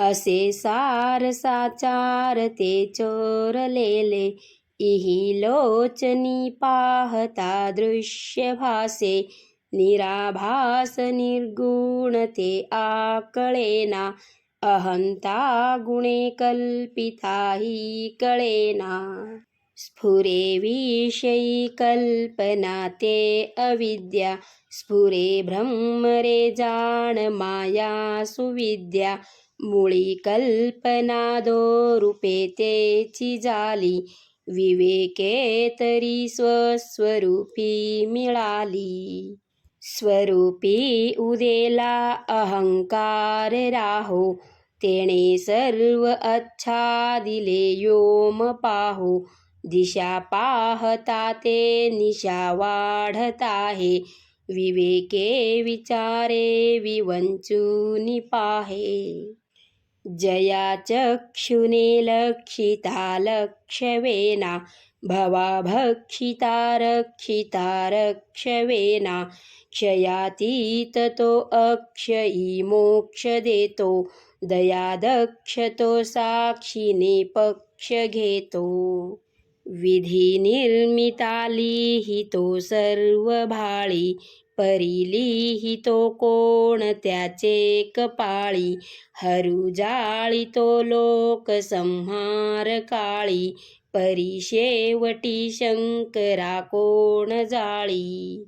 असे सार साचार ते चोरलेले इही लोचनी पाहता दृश्य भासे. निराभास निर्गुण ते आकळेना. अहंता गुणे कल्पिता ही कळेना. स्फुरे विषयी कल्पना ते अविद्या। स्फुरे ब्रह्म रे जाण माया सुविद्या। मुळी कल्पना दो रूपे तेची जाली। विवेके तरी स्वस्वरूपी मिळाली। स्वरूपी उदेला अहंकार राहो। तेणे सर्व अच्छा दिले योम पाहो। दिशा पाहता ते निशा वाढत आहे विवेके विचारे विवंचुनी पाहे. जया चक्षुने लक्षिता लक्षवेना भवा भक्षिता रक्षिता रक्षवेना. क्षयातीत तो अक्षयी मोक्ष देतो दया दक्ष तो साक्षीने पक्ष घेतो. विधी निर्मिता लिहितो सर्व भाळी परी लिहितो कोण त्याचे कपाळी हरू जाळी तो लोक संहार काळी परी शेवटी शंकरा कोण जाळी?